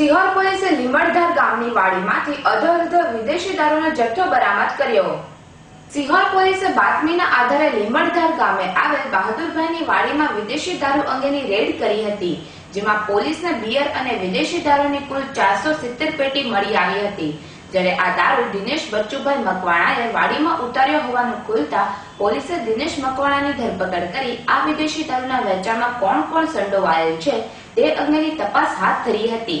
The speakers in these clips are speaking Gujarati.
સિહોર પોલીસે લીમડધાર ગામની વાડીમાંથી અધો અડધો વિદેશી દારૂનો જથ્થો બરામદ કર્યો. સિહોર પોલીસે બાતમીના આધારે લીમડધાર ગામે આવેલ બહાદુરભાઈની વાડીમાં વિદેશી દારૂ અંગેની રેડ કરી હતી, જેમાં પોલીસને બિયર અને વિદેશી દારૂની કુલ ચારસો સિત્તેર પેટી મળી આવી હતી. જ્યારે આ દારૂ દિનેશ બચ્ચુભાઈ મકવાણાએ વાડીમાં ઉતાર્યો હોવાનું ખુલતા પોલીસે દિનેશ મકવાણાની ધરપકડ કરી આ વિદેશી દારૂના વેચાણમાં કોણ કોણ સંડોવાયેલ છે તે અંગેની તપાસ હાથ ધરી હતી.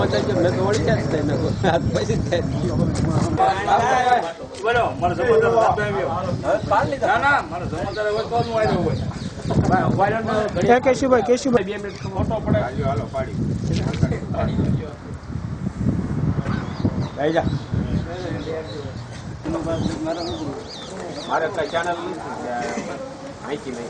કેશુભાઈ કેશુભાઈ? ફોટો પડે. હાલો હાલો પાડી. જા. મારે કઈ ચેનલ માહિતી નહીં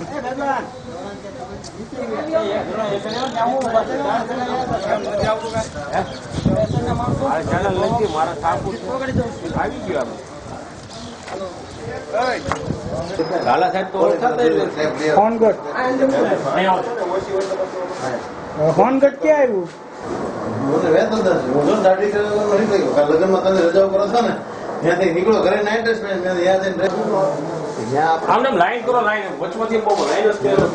મારે ઠાકુર આવી ગયો તો. હોનગઢ હોનગઢ ક્યાં તમે રજાઓ કરો છો ને ત્યાંથી નીકળો ઘરે નાઇટ યાદ આમને આમ લાઈન કરો લાઈન વચમાંથી બહુ લાઈન જ કરો.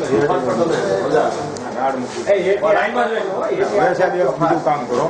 મજા કામ કરો.